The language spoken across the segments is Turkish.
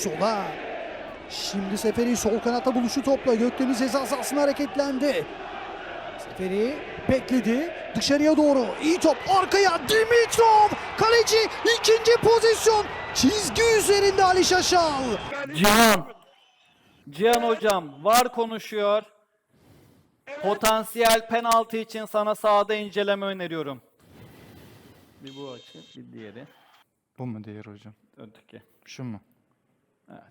sola. Şimdi Seferi sol kanatta buluşu topla. Gökdeniz ceza sahasına hareketlendi. Seferi bekledi. Dışarıya doğru. İyi top. Arkaya Dimitrov. Kaleci ikinci pozisyon. Çizgi üzerinde Ali Şaşal. Cihan. Cihan hocam var konuşuyor. Potansiyel penaltı için sana sahada inceleme öneriyorum. Bir bu açı, bir diğeri. Bu mu diğer hocam? Öteki. Şu mu? Evet.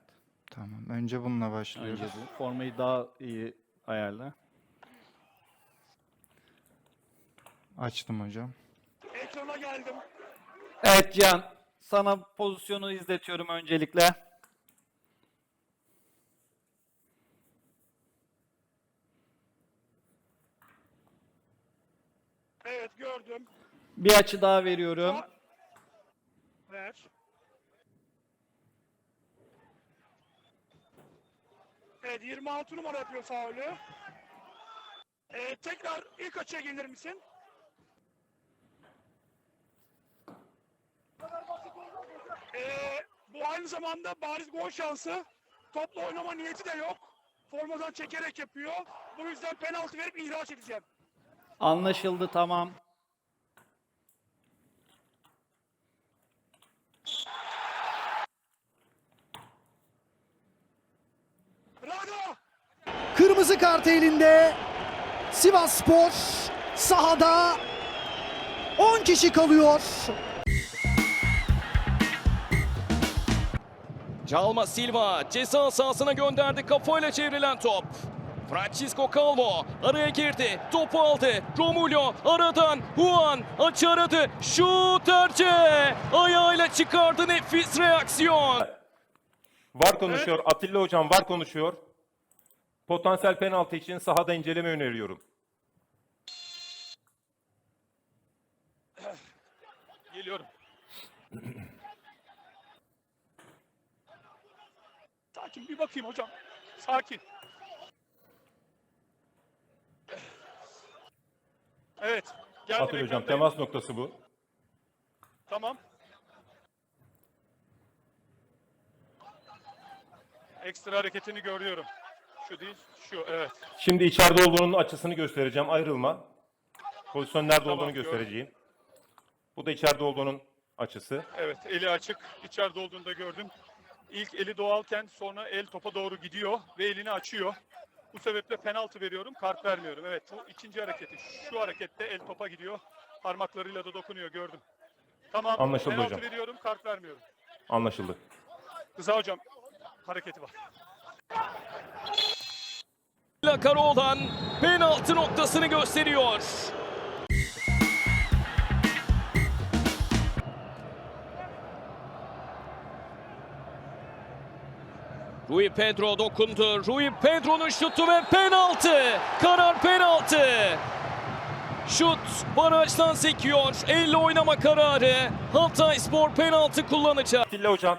Tamam. Önce bununla başlıyoruz. Önce bu. Formayı daha iyi ayarla. Açtım hocam. Ekrana geldim. Evet Cihan. Sana pozisyonu izletiyorum öncelikle. Evet gördüm. Bir açı daha veriyorum. Ver. Evet 26 numara yapıyor faulü. Ee, tekrar ilk açıya gelir misin? Ee, bu aynı zamanda bariz gol şansı. Topla oynama niyeti de yok. Formadan çekerek yapıyor. Bu yüzden penaltı verip ihraç edeceğim. Anlaşıldı tamam. Kırmızı kart elinde. Sivas Spor sahada 10 kişi kalıyor. Calma Silva ceza sahasına gönderdi kafayla çevrilen top. Francisco Calvo araya girdi. Topu aldı. Romulo aradan Juan açı aradı. Şut Erce. Ayağıyla çıkardı nefis reaksiyon. Var konuşuyor. Atilla hocam var konuşuyor. Potansiyel penaltı için sahada inceleme öneriyorum. Geliyorum. Sakin bir bakayım hocam. Sakin. Evet. Geldim Atilla hocam ekrandayım. temas noktası bu. Tamam. Ekstra hareketini görüyorum. Şu değil, şu evet. Şimdi içeride olduğunun açısını göstereceğim. Ayrılma. Pozisyon nerede Tamam, olduğunu gördüm. göstereceğim. Bu da içeride olduğunun açısı. Evet, eli açık. İçeride olduğunu da gördüm. İlk eli doğalken sonra el topa doğru gidiyor ve elini açıyor. Bu sebeple penaltı veriyorum, kart vermiyorum. Evet, bu ikinci hareketi. Şu harekette el topa gidiyor. Parmaklarıyla da dokunuyor, gördüm. Tamam, Anlaşıldı penaltı hocam. veriyorum, kart vermiyorum. Anlaşıldı. Rıza hocam, hareketi var. Lakaro'dan penaltı noktasını gösteriyor. Rui Pedro dokundu. Rui Pedro'nun şutu ve penaltı. Karar penaltı. Şut barajdan sekiyor. Elle oynama kararı. Hatay Spor penaltı kullanacak. Atilla hocam.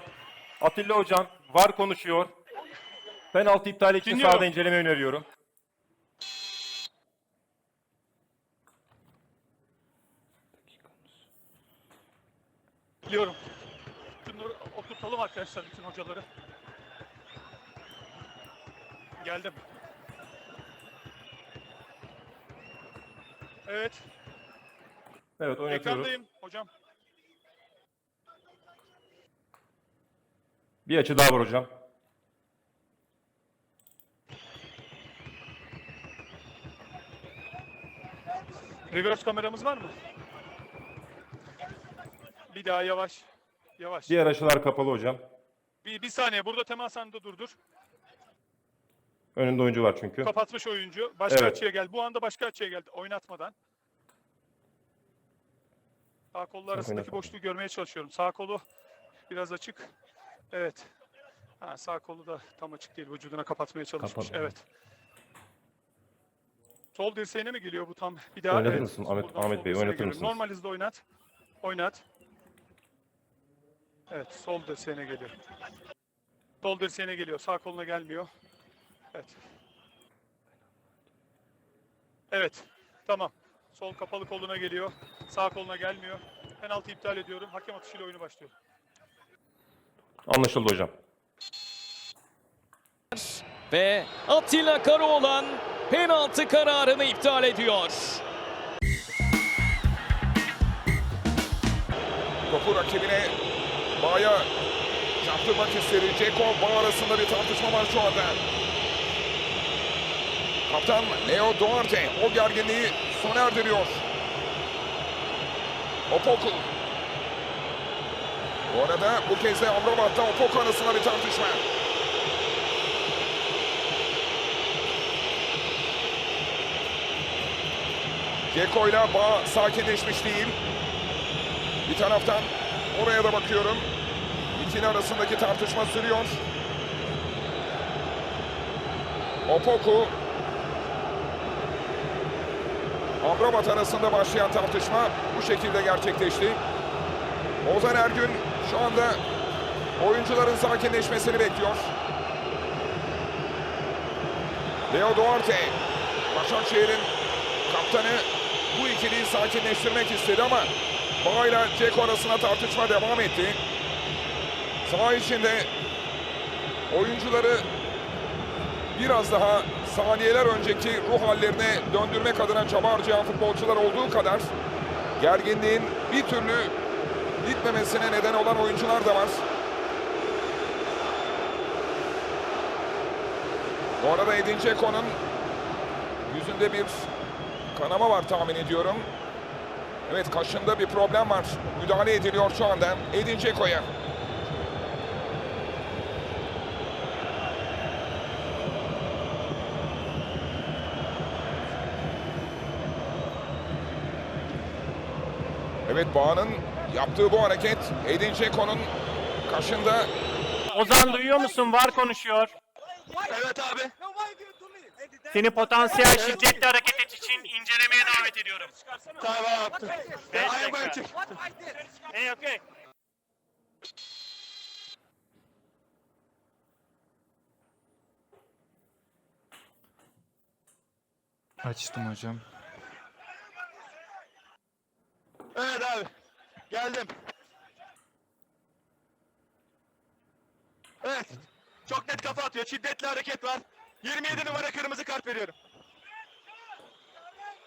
Atilla hocam var konuşuyor. Penaltı iptali için Dinliyorum. sahada inceleme öneriyorum. Biliyorum. Şunları oturtalım arkadaşlar, bütün hocaları. Geldim. Evet, Evet oynatıyorum. ekrandayım hocam. Bir açı daha var hocam. Reverse kameramız var mı? Bir daha yavaş. Yavaş. Diğer açılar kapalı hocam. Bir, bir saniye burada temas anında durdur. Önünde oyuncu var çünkü. Kapatmış oyuncu. Başka Evet. açıya geldi. Bu anda başka açıya geldi. Oynatmadan. Sağ kollar arasındaki boşluğu görmeye çalışıyorum. Sağ kolu biraz açık. Evet. Ha, sağ kolu da tam açık değil. Vücuduna kapatmaya çalışmış. Kapalı. Evet. Sol dirseğine mi geliyor bu tam? Bir daha. Oynatır evet. mısın Ahmet- Ahmet sol Bey, dirseğe oynatır geliyor. mısınız? Normal hızda oynat. Oynat. Evet, sol dirseğine geliyor. Sol dirseğine geliyor. Sağ koluna gelmiyor. Evet. Evet. Tamam. Sol kapalı koluna geliyor. Sağ koluna gelmiyor. Penaltı iptal ediyorum. Hakem atışıyla oyunu başlıyor. Anlaşıldı hocam. Ve Atilla Karaoğlan penaltı kararını iptal ediyor. Topu rakibine Bağ'a çarptırmak istedi. Ceko Bağ arasında bir tartışma var şu anda. Kaptan Leo Duarte o gerginliği sona erdiriyor. Opoku. Bu arada bu kez de Amrabat'ta Opoku arasında bir tartışma. Ceko ile Bağ sakinleşmiş değil. Bir taraftan oraya da bakıyorum. İkili arasındaki tartışma sürüyor. Opoku Amrabat arasında başlayan tartışma bu şekilde gerçekleşti. Ozan Ergün şu anda oyuncuların sakinleşmesini bekliyor. Leo Duarte, Başakşehir'in kaptanı bu ikiliyi sakinleştirmek istedi ama Bağ ile Ceko arasında tartışma devam etti. Saha içinde oyuncuları biraz daha saniyeler önceki ruh hallerine döndürmek adına çaba harcayan futbolcular olduğu kadar gerginliğin bir türlü bitmemesine neden olan oyuncular da var. Bu arada Edin Dzeko'nun yüzünde bir kanama var tahmin ediyorum. Evet kaşında bir problem var. Müdahale ediliyor şu anda Edin Dzeko'ya. Evet Bağ'ın yaptığı bu hareket Edin Dzeko'nun kaşında Ozan duyuyor musun? Var konuşuyor. Evet abi. Seni potansiyel şiddetli hareket için incelemeye davet ediyorum. Tamam. Beş dakika. açık. Hey, okay. Açtım hocam. Evet abi. Geldim. Evet. Çok net kafa atıyor. Şiddetli hareket var. 27 numara kırmızı kart veriyorum.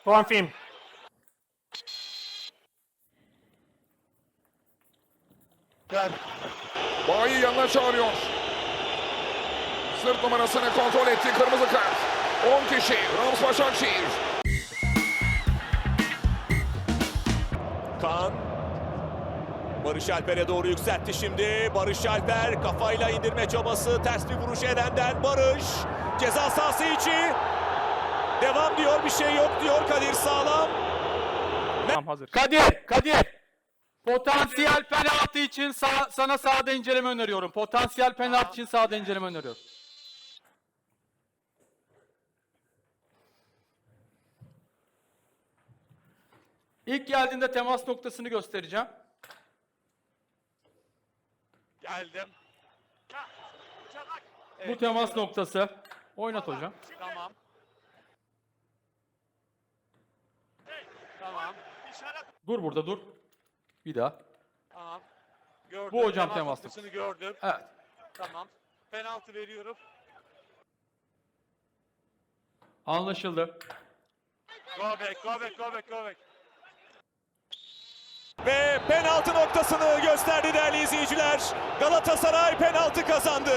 Confirm. Ver. Bağ'ı yanına çağırıyor. Sırt numarasını kontrol etti. Kırmızı kart. 10 kişi. Rams Başakşehir. Kaan Barış Alper'e doğru yükseltti şimdi. Barış Alper kafayla indirme çabası. Ters bir vuruş Eren'den Barış. Ceza sahası içi. Devam diyor bir şey yok diyor Kadir Sağlam. Tamam hazır. Kadir, Kadir. Potansiyel penaltı için sağ- sana sahada inceleme öneriyorum. Potansiyel penaltı için sahada inceleme öneriyorum. İlk geldiğinde temas noktasını göstereceğim. Geldim. Bu temas noktası. Oynat hocam. Tamam. Tamam. Dur burada dur. Bir daha. Tamam. Gördüm. Bu hocam temas noktasını gördüm. Evet. Tamam. Penaltı veriyorum. Anlaşıldı. Go back, go back, go back, go back. Ve penaltı noktasını gösterdi değerli izleyiciler. Galatasaray penaltı kazandı.